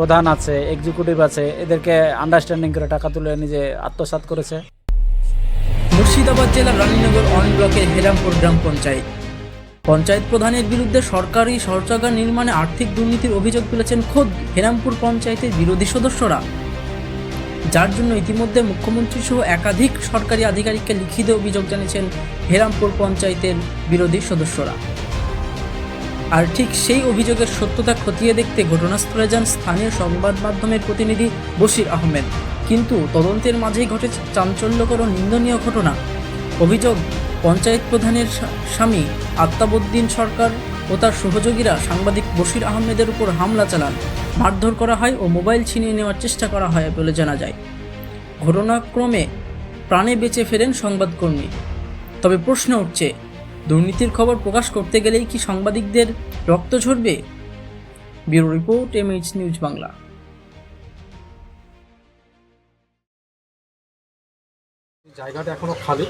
প্রধান আছে এক্সিকিউটিভ আছে, এদেরকে আন্ডারস্ট্যান্ডিং করে টাকা তুলে নিজে আত্মসাৎ করেছে। মুর্শিদাবাদ জেলার রানীনগর অন ব্লকের হেরামপুর গ্রাম পঞ্চায়েত। পঞ্চায়েত প্রধানের বিরুদ্ধে সরকারি শৌচাগার নির্মাণে আর্থিক দুর্নীতির অভিযোগ তুলেছেন খোদ হেরামপুর পঞ্চায়েতের বিরোধী সদস্যরা। যার জন্য ইতিমধ্যে মুখ্যমন্ত্রী সহ একাধিক সরকারি আধিকারিককে লিখিত অভিযোগ জানিয়েছেন হেরামপুর পঞ্চায়েতের বিরোধী সদস্যরা। আর ঠিক সেই অভিযোগের সত্যতা খতিয়ে দেখতে ঘটনাস্থলে যান স্থানীয় সংবাদ মাধ্যমের প্রতিনিধি বশির আহমেদ। কিন্তু তদন্তের মাঝেই ঘটেছে চাঞ্চল্যকর ও নিন্দনীয় ঘটনা। অভিযোগ, পঞ্চায়েত প্রধানের স্বামী আত্মাবুদ্দিন সরকার ও তার সহযোগীরা সাংবাদিক বশির আহমেদের উপর হামলা চালান। মারধর করা হয় ও মোবাইল ছিনিয়ে নেওয়ার চেষ্টা করা হয় বলে জানা যায়। ঘটনাক্রমে প্রাণে বেঁচে ফেরেন সংবাদকর্মী। তবে প্রশ্ন উঠছে দুর্নীতির খবর প্রকাশ করতে গেলেই কি সাংবাদিকদের রক্ত ঝরবে? Bureau report MH news Bangla. জায়গাটা এখনও খালি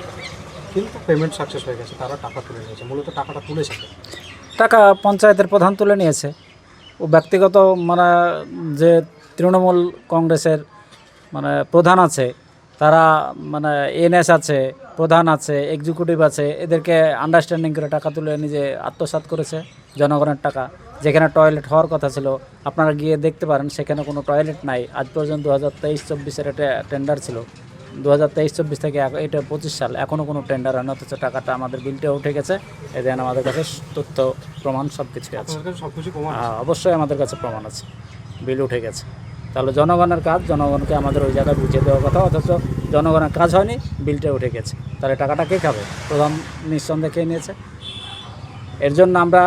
কিন্তু পেমেন্ট সাকসেস হয়ে গেছে তারা টাকা তুলে নিয়েছে মূলত টাকাটা তুলেছে টাকা পঞ্চায়েতের প্রধান তুলে নিয়েছে। ও ব্যক্তিগত মানে যে তৃণমূল কংগ্রেসের মানে প্রধান আছে তারা মানে এনএস আছে প্রধান আছে এক্সিকিউটিভ আছে এদেরকে আন্ডারস্ট্যান্ডিং করে টাকা তুলে নিজে আত্মসাৎ করেছে জনগণের টাকা। যেখানে টয়লেট হওয়ার কথা ছিল আপনারা গিয়ে দেখতে পারেন সেখানে কোনো টয়লেট নাই। আজ পর্যন্ত দু হাজার তেইশ চব্বিশের একটা টেন্ডার ছিল। দু হাজার তেইশ চব্বিশ থেকে এটা পঁচিশ সাল এখনও কোনো টেন্ডার হয়নি অথচ টাকাটা আমাদের বিলটা উঠে গেছে। এদের আমাদের কাছে তথ্য প্রমাণ সব আছে। কিছু আছে? হ্যাঁ, অবশ্যই আমাদের কাছে প্রমাণ আছে। বিল উঠে গেছে। তাহলে জনগণের কাজ জনগণকে আমাদের ওই জায়গায় বুঝিয়ে দেওয়ার কথা অথচ জনগণের কাজ হয়নি বিলটা উঠে গেছে। তাহলে টাকাটা কে খাবে? প্রধান নিঃসন্দেহে খেয়ে নিয়েছে। এর জন্য আমরা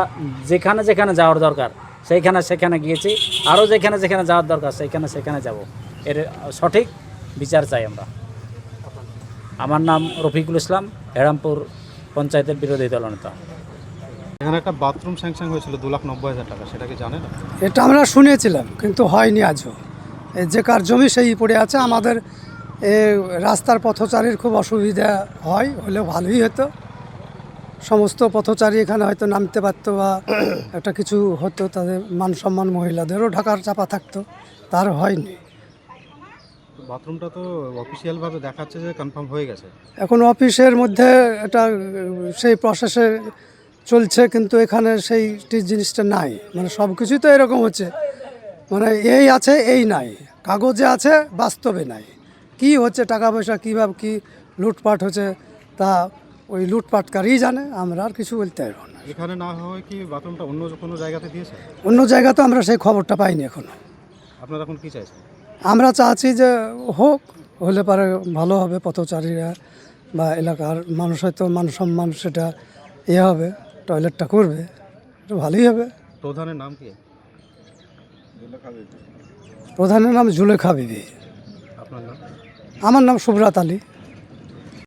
যেখানে যেখানে যাওয়ার দরকার সেইখানে সেখানে গিয়েছি আরও যেখানে যেখানে যাওয়ার দরকার সেইখানে সেখানে যাব। এর সঠিক বিচার চাই আমরা। আমার নাম রফিকুল ইসলাম হেরামপুর পঞ্চায়েতের বিরোধী দলনেতা এখানে একটা বাথরুম স্যাংশন হয়েছিল দু লাখ নব্বই হাজার টাকা সেটা কি জানেন? এটা আমরা শুনেছিলাম কিন্তু হয়নি আজও। যে কার জমি সেই পড়ে আছে আমাদের এ রাস্তার পথচারীর খুব অসুবিধা হয় হলে ভালোই হতো। সমস্ত পথচারী এখানে হয়তো নামতে পারতো বা একটা কিছু হতো তাদের মান সম্মান মহিলাদেরও ঢাকার চাপা থাকতো তার হয়নি। বাথরুমটা তো অফিসিয়ালভাবে দেখাচ্ছে যে কনফার্ম হয়ে গেছে। এখন অফিসের মধ্যে এটা সেই প্রসেসে চলছে কিন্তু এখানে সেই জিনিসটা নাই। মানে সব কিছুই তো এরকম হচ্ছে। মানে এই আছে এই নাই। কাগজে আছে বাস্তবে নাই। কি হচ্ছে টাকা পয়সা কীভাবে কী লুটপাট হচ্ছে তা ওই লুটপাটকারই জানে আমরা আর কিছু বলতে পারব না। এখানে না হয় কি বাথরুমটা অন্য কোনো জায়গাতে দিয়েছে? অন্য জায়গাতে আমরা সেই খবরটা পাইনি এখনও। আপনারা এখন কি চাইছেন? আমরা চাচ্ছি যে হোক হলে পারে ভালো হবে পথচারীরা বা এলাকার মানুষ হয়তো মান সম্মান সেটা ইয়ে হবে টয়লেটটা করবে এটা ভালোই হবে। প্রধানের নাম কি? প্রধানের নাম জুলেখা বিবি। আমার নাম সুব্রাত আলী।